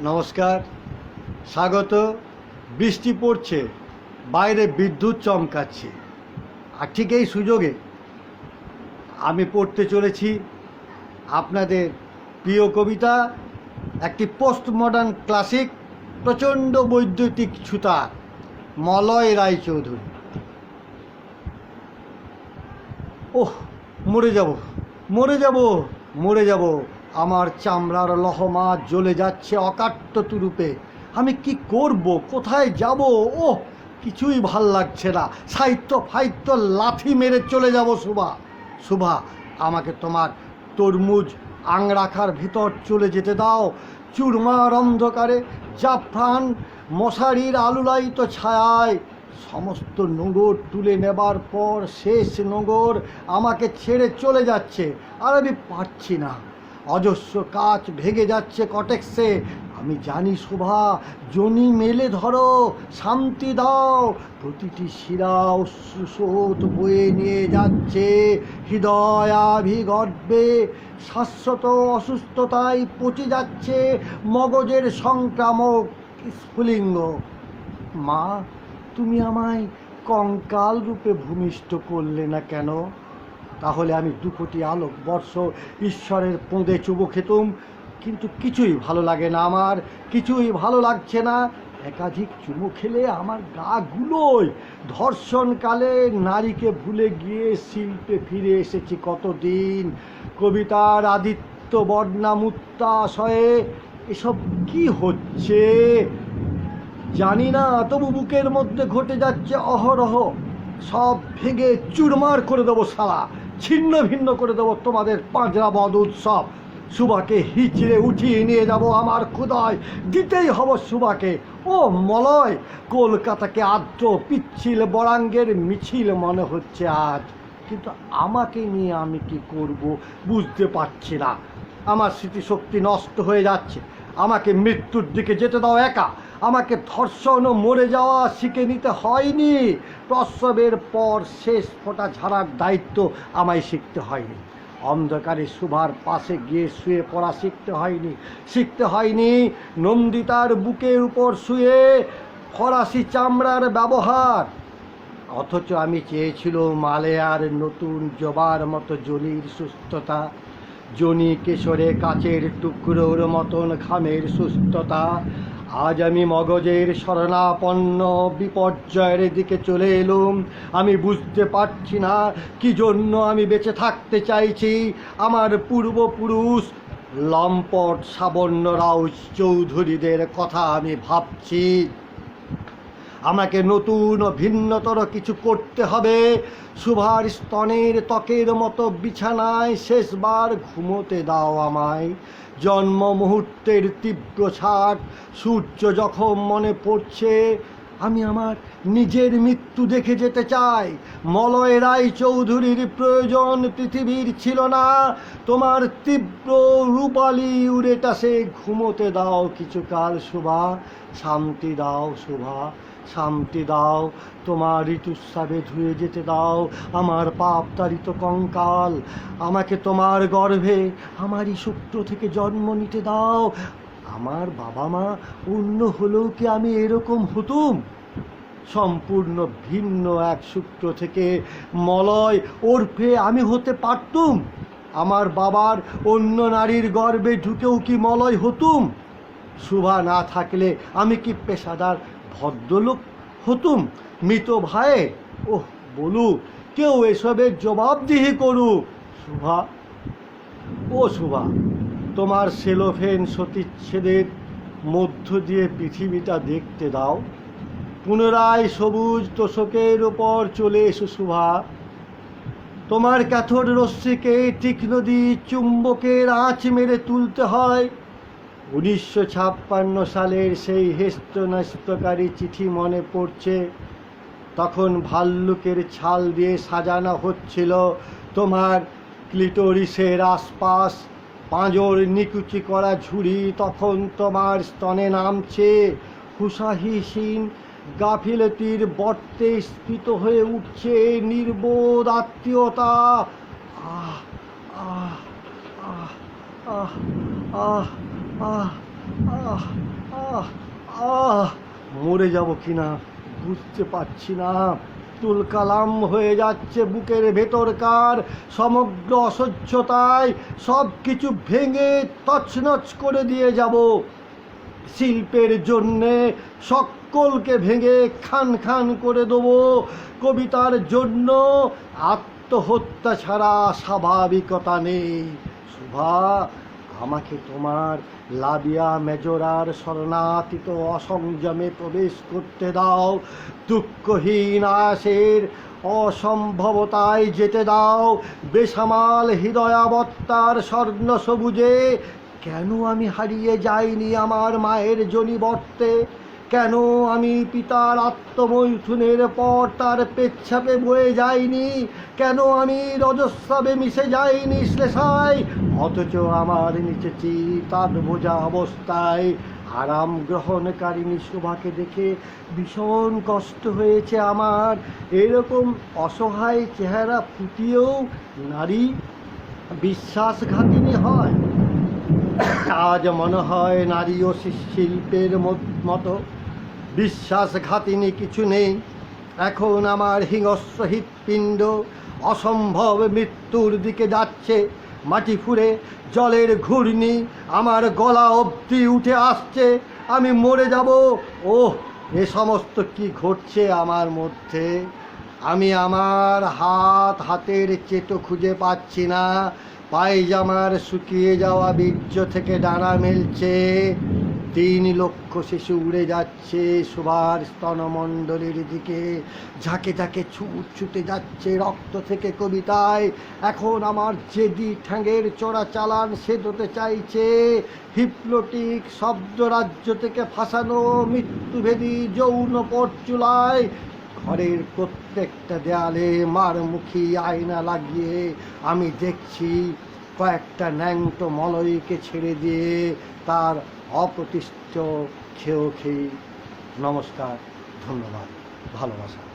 নমস্কার। স্বাগত। বৃষ্টি পড়ছে, বাইরে বিদ্যুৎ চমকাচ্ছে। আর ঠিক এই সুযোগে আমি পড়তে চলেছি আপনাদের প্রিয় কবিতা, একটি পোস্ট মডার্ন ক্লাসিক প্রচণ্ড বৈদ্যুতিক ছুতা, মলয় রায়চৌধুরী। ওহ, মরে যাব মরে যাব মরে যাব। আমার চামড়ার লহমা জ্বলে যাচ্ছে অকাট্য তুরুপে। আমি কি করব? কোথায় যাব? ও কিছুই ভালো লাগছে না। সাহিত্য ফাহিত্য লাথি মেরে চলে যাব শুভা শুভা আমাকে তোমার তরমুজ আংরাখার ভিতর চলে যেতে দাও। চুরমার অন্ধকারে জাফরান মশারির আলুলায়িত ছায়ায় সমস্ত নোঙর তুলে নেবার পর শেষ নোঙর আমাকে ছেড়ে চলে যাচ্ছে, আর আমি পারছি না। অজস্র কাজ ভেঙে যাচ্ছে কটেক্সে। আমি জানি শোভা, জনি মেলে ধরো, শান্তি দাও। প্রতিটি শিরা অশ্রুসোত বয়ে নিয়ে যাচ্ছে, হৃদয় আভিগর্বে শাশ্বত অসুস্থতায় পচে যাচ্ছে মগজের সংক্রামক স্ফুলিঙ্গ। মা, তুমি আমায় কঙ্কাল রূপে ভূমিষ্ঠ করলে না কেন? তাহলে আমি দু কোটি আলোক বর্ষ ঈশ্বরের পোঁদে চুবো খেতুম। কিন্তু কিছুই ভালো লাগে না আমার, কিছুই ভালো লাগছে না। একাধিক চুমু খেলে আমার গা গুলোয়। ধর্ষণকালে নারীকে ভুলে গিয়ে শিল্পে ফিরে এসেছি কতদিন। কবিতার আদিত্য বর্ণামুত্তাশয়ে এসব কি হচ্ছে? জানি না, তবু বুকের মধ্যে ঘটে যাচ্ছে অহরহ। সব ভেঙে চুরমার করে দেবো সালা ছিন্ন ভিন্ন করে দেবো তোমাদের পাঁজরা বদ উৎসব। সুবাকে হিচড়ে উঠিয়ে নিয়ে যাব আমার ক্ষুদায়। দিতেই হব সুবাকে। ও মলয়, কলকাতাকে আদ্র পিচ্ছিল বরাঙ্গের মিছিল মনে হচ্ছে আজ। কিন্তু আমাকে নিয়ে আমি কি করব বুঝতে পারছি না। আমার স্মৃতিশক্তি নষ্ট হয়ে যাচ্ছে। আমাকে মৃত্যুর দিকে যেতে দাও একা। আমাকে ধর্ষণ ও মরে যাওয়া শিখে নিতে হয়নি। প্রসবের পর শেষ ফোঁটা ঝাড়ার দায়িত্ব আমায় শিখতে হয়নি। অন্ধকারে সুভার পাশে গিয়ে শুয়ে পড়া শিখতে হয়নি। শিখতে হয়নি নন্দিতার বুকের উপর শুয়ে ফরাসি চামড়ার ব্যবহার। অথচ আমি চেয়েছিল মালেয়ার নতুন জবার মতো জলির সুস্থতা, জনি কেশরে কাচের টুকরোর মতন ঘামের সুস্থতা আজ আমি মগজের শরণাপন্ন বিপর্যয়ের দিকে চলে এলুম। আমি বুঝতে পারছি না কি জন্য আমি বেঁচে থাকতে চাইছি। আমার পূর্বপুরুষ লম্পট সাবর্ণ রাউস চৌধুরীদের কথা আমি ভাবছি। আমাকে নতুন ও ভিন্নতর কিছু করতে হবে। সুভার স্তনের ত্বকের মতো বিছানায় শেষবার ঘুমোতে দাও আমায়। জন্ম মুহূর্তের তীব্র ছাট সূর্য যখন মনে পড়ছে, আমি আমার নিজের মৃত্যু দেখে যেতে চাই। মলয় রায় চৌধুরীর প্রয়োজন পৃথিবীর ছিল না। তোমার তীব্র রূপালী উড়েটাসে ঘুমোতে দাও কিছুকাল শোভা শান্তি দাও শোভা শান্তি দাও, তোমার ঋতুস্রাবে ধুয়ে যেতে দাও, আমার পাপ তারিত কঙ্কাল, আমাকে তোমার গর্ভে আমারই সূত্র থেকে জন্ম নিতে দাও। আমার বাবা মা অন্য হলেও কি আমি এরকম হতুম? সম্পূর্ণ ভিন্ন এক সূত্র থেকে মলয় ওরফে আমি হতে পারতুম? আমার বাবার অন্য নারীর গর্ভে ঢুকেও কি মলয় হতুম? শুভা না থাকলে আমি কি পেশাদার ভদ্রলোক হতুম, মৃত ভাই ওহ বলুক কেউ এসবের জবাবদিহি করুক। শুভা ও শুভা তোমার সেলোফেন সতীচ্ছেদের মধ্য দিয়ে পৃথিবীটা দেখতে দাও। পুনরায় সবুজ তোষকের ওপর চলে এসো শুভা তোমার ক্যাথোড রশ্মিকে তীক্ষ্ণ দিয়ে চুম্বকের আঁচ মেরে তুলতে হয়। উনিশশো ছাপ্পান্ন সালের সেই হেস্তনস্তকারী চিঠি মনে পড়ছে, তখন ভাল্লুকের ছাল দিয়ে সাজানো হচ্ছিল তোমার ক্লিটোরিসের আশপাশ, পাঁজর নিকুচি করা ঝুড়ি, তখন তোমার স্তনে নামছে হুসাহিসীন গাফিলতির বর্তে স্ফীত হয়ে উঠছে নির্বোধ আত্মীয়তা। আহ আহ আহ আহ আহ আহ আহ আহ মরে যাব কিনা? বুঝতে পারছি না। তুলকালাম হয়ে যাচ্ছে বুকের ভেতরকার। সমগ্র অসহ্যতায় সব কিছু ভেঙে তছনছ করে দিয়ে যাব। শিল্পের জন্যে সকলকে ভেঙে খান খান করে দেবো। কবিতার জন্য আত্মহত্যা ছাড়া স্বাভাবিকতা নেই। শুভা আমাকে তোমার লাবিয়া মেজরার শরণাতীত অসংযমে প্রবেশ করতে দাও। দুঃখহীন আয়াসের অসম্ভবতায় যেতে দাও। বেসামাল হৃদয়াবত্তার স্বর্ণ সবুজে। কেন আমি হারিয়ে যাইনি আমার মায়ের জনিবর্তে? কেন আমি পিতার আত্মমৈথুনের পর তার পেচ্ছাপে বয়ে যাইনি? কেন আমি রজস্রাবে মিশে যাইনি শ্লেষায়? অথচ আমার নিচে চিতার বোঝা অবস্থায় আরাম গ্রহণকারিণী শোভাকে দেখে ভীষণ কষ্ট হয়েছে আমার। এরকম অসহায় চেহারা ফুটিয়েও নারী বিশ্বাসঘাতিনী হয়। আজ মনে হয় নারী ও শিল্পের মতো বিশ্বাসঘাতিনী কিছু নেই। এখন আমার হিংস্র হৃৎপিণ্ড অসম্ভব মৃত্যুর দিকে যাচ্ছে। মাটি ফুরে জলের ঘূর্ণি, আমার গলা অবধি উঠে আসছে, আমি মরে যাব। ওহ, এ সমস্ত কি ঘটছে আমার মধ্যে? আমি আমার হাত হাতের চেটো খুঁজে পাচ্ছি না। পায়জামার শুকিয়ে যাওয়া বীর্য থেকে ডানা মেলছে। তিন লক্ষ শিশু উড়ে যাচ্ছে সুভার স্তনমণ্ডলের দিকে। ঝাঁকে ঝাঁকে ছুট ছুটে যাচ্ছে রক্ত থেকে কবিতায়। এখন আমার জেদি ঠ্যাঙের চড়া চালান সেদতে চাইছে। হিপনোটিক শব্দ রাজ্য থেকে ফাঁসানো মৃত্যুভেদী যৌন পরচুলায়। ঘরের প্রত্যেকটা দেয়ালে মারমুখী আয়না লাগিয়ে আমি দেখছি কয়েকটা ন্যাংটো মলয়কে ছেড়ে দিয়ে তার অপ্রতিষ্ঠ খেয়েও খেয়ে নমস্কার ধন্যবাদ ভালোবাসা।